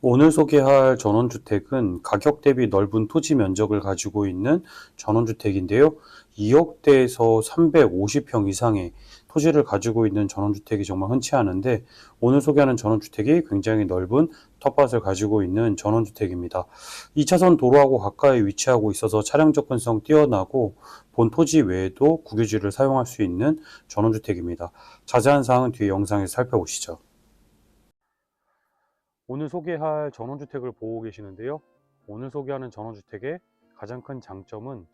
오늘 소개할 전원주택은 가격 대비 넓은 토지 면적을 가지고 있는 전원주택인데요. 2억대에서 350평 이상의 토지를 가지고 있는 전원주택이 정말 흔치 않은데 오늘 소개하는 전원주택이 굉장히 넓은 텃밭을 가지고 있는 전원주택입니다. 2차선 도로하고 가까이 위치하고 있어서 차량 접근성 뛰어나고 본 토지 외에도 국유지를 사용할 수 있는 전원주택입니다. 자세한 사항은 뒤에 영상에서 살펴보시죠. 오늘 소개할 전원주택을 보고 계시는데요. 오늘 소개하는 전원주택의 가장 큰 장점은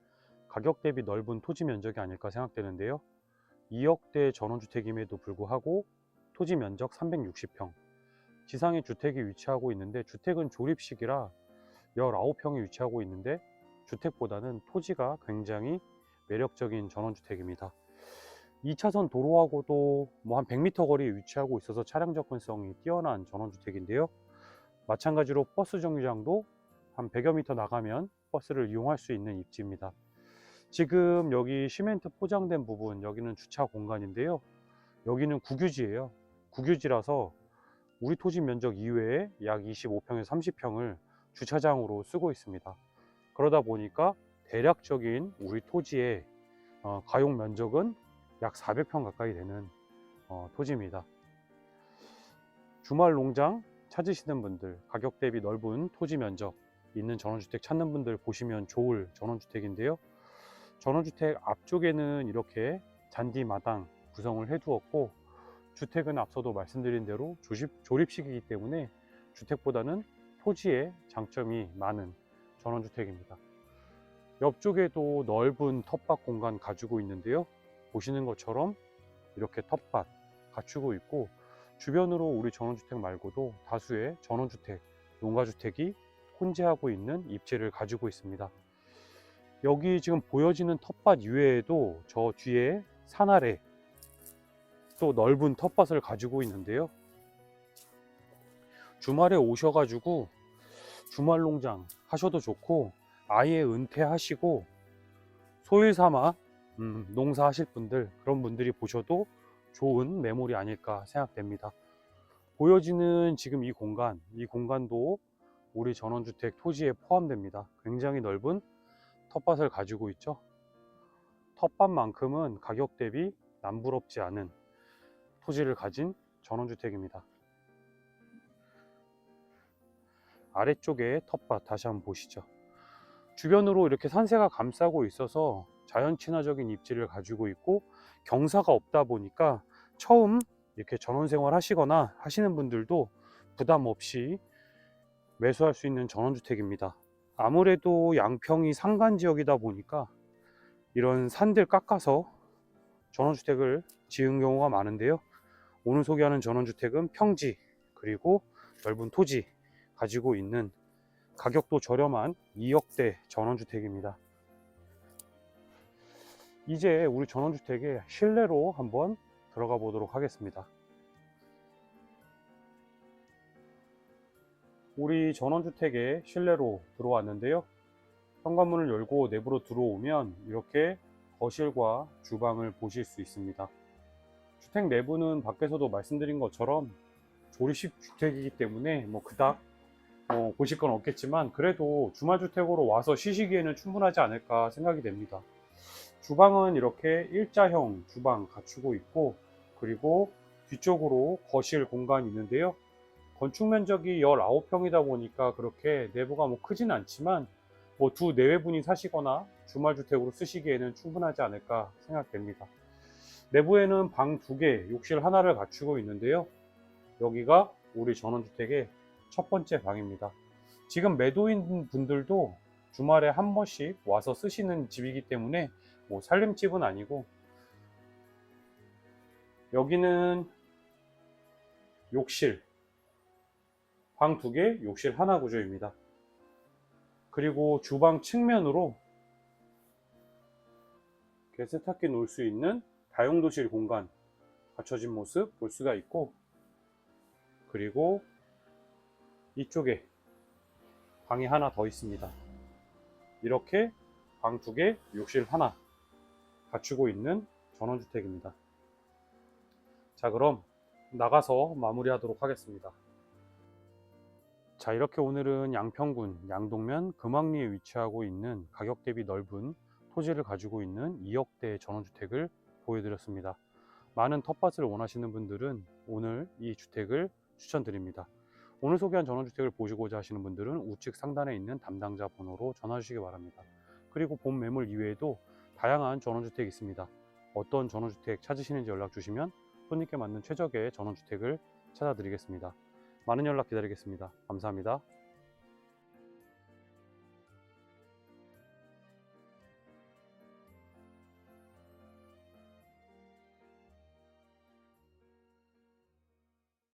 가격 대비 넓은 토지 면적이 아닐까 생각되는데요. 2억대 전원주택임에도 불구하고 토지 면적 360평, 지상에 주택이 위치하고 있는데 주택은 조립식이라 19평이 위치하고 있는데 주택보다는 토지가 굉장히 매력적인 전원주택입니다. 2차선 도로하고도 뭐 한 100m 거리에 위치하고 있어서 차량 접근성이 뛰어난 전원주택인데요. 마찬가지로 버스 정류장도 한 100여 미터 나가면 버스를 이용할 수 있는 입지입니다. 지금 여기 시멘트 포장된 부분, 여기는 주차 공간인데요. 여기는 국유지예요. 국유지라서 우리 토지 면적 이외에 약 25평에서 30평을 주차장으로 쓰고 있습니다. 그러다 보니까 대략적인 우리 토지의 어, 가용 면적은 약 400평 가까이 되는 어, 토지입니다. 주말 농장 찾으시는 분들, 가격 대비 넓은 토지 면적 있는 전원주택 찾는 분들 보시면 좋을 전원주택인데요. 전원주택 앞쪽에는 이렇게 잔디 마당 구성을 해두었고 주택은 앞서도 말씀드린 대로 조립, 조립식이기 때문에 주택보다는 토지에 장점이 많은 전원주택입니다. 옆쪽에도 넓은 텃밭 공간 가지고 있는데요. 보시는 것처럼 이렇게 텃밭 갖추고 있고 주변으로 우리 전원주택 말고도 다수의 전원주택, 농가주택이 혼재하고 있는 입지를 가지고 있습니다. 여기 지금 보여지는 텃밭 이외에도 저 뒤에 산 아래 또 넓은 텃밭을 가지고 있는데요. 주말에 오셔가지고 주말 농장 하셔도 좋고 아예 은퇴하시고 소일 삼아 음, 농사하실 분들 그런 분들이 보셔도 좋은 매물이 아닐까 생각됩니다. 보여지는 지금 이 공간, 이 공간도 우리 전원주택 토지에 포함됩니다. 굉장히 넓은 텃밭을 가지고 있죠. 텃밭만큼은 가격 대비 남부럽지 않은 토지를 가진 전원주택입니다. 아래쪽에 텃밭 다시 한번 보시죠. 주변으로 이렇게 산세가 감싸고 있어서 자연 친화적인 입지를 가지고 있고 경사가 없다 보니까 처음 이렇게 전원 생활 하시거나 하시는 분들도 부담 없이 매수할 수 있는 전원주택입니다. 아무래도 양평이 산간 지역이다 보니까 이런 산들 깎아서 전원주택을 지은 경우가 많은데요. 오늘 소개하는 전원주택은 평지 그리고 넓은 토지 가지고 있는 가격도 저렴한 2억대 전원주택입니다. 이제 우리 전원주택의 실내로 한번 들어가 보도록 하겠습니다. 우리 전원주택의 실내로 들어왔는데요. 현관문을 열고 내부로 들어오면 이렇게 거실과 주방을 보실 수 있습니다. 주택 내부는 밖에서도 말씀드린 것처럼 조립식 주택이기 때문에 뭐 그닥 뭐 보실 건 없겠지만 그래도 주말주택으로 와서 쉬시기에는 충분하지 않을까 생각이 됩니다. 주방은 이렇게 일자형 주방 갖추고 있고 그리고 뒤쪽으로 거실 공간이 있는데요. 건축 면적이 19평이다 보니까 그렇게 내부가 뭐 크진 않지만 뭐 두 내외분이 사시거나 주말주택으로 쓰시기에는 충분하지 않을까 생각됩니다. 내부에는 방 두 개, 욕실 하나를 갖추고 있는데요. 여기가 우리 전원주택의 첫 번째 방입니다. 지금 매도인 분들도 주말에 한 번씩 와서 쓰시는 집이기 때문에 뭐 살림집은 아니고 여기는 욕실 방 두 개, 욕실 하나 구조입니다. 그리고 주방 측면으로 이렇게 세탁기 놓을 수 있는 다용도실 공간 갖춰진 모습 볼 수가 있고 그리고 이쪽에 방이 하나 더 있습니다. 이렇게 방 두 개, 욕실 하나 갖추고 있는 전원주택입니다. 자, 그럼 나가서 마무리하도록 하겠습니다. 자 이렇게 오늘은 양평군 양동면 금왕리에 위치하고 있는 가격 대비 넓은 토지를 가지고 있는 2억대 전원주택을 보여드렸습니다. 많은 텃밭을 원하시는 분들은 오늘 이 주택을 추천드립니다. 오늘 소개한 전원주택을 보시고자 하시는 분들은 우측 상단에 있는 담당자 번호로 전화 주시기 바랍니다. 그리고 본 매물 이외에도 다양한 전원주택이 있습니다. 어떤 전원주택 찾으시는지 연락 주시면 손님께 맞는 최적의 전원주택을 찾아드리겠습니다. 많은 연락 기다리겠습니다. 감사합니다.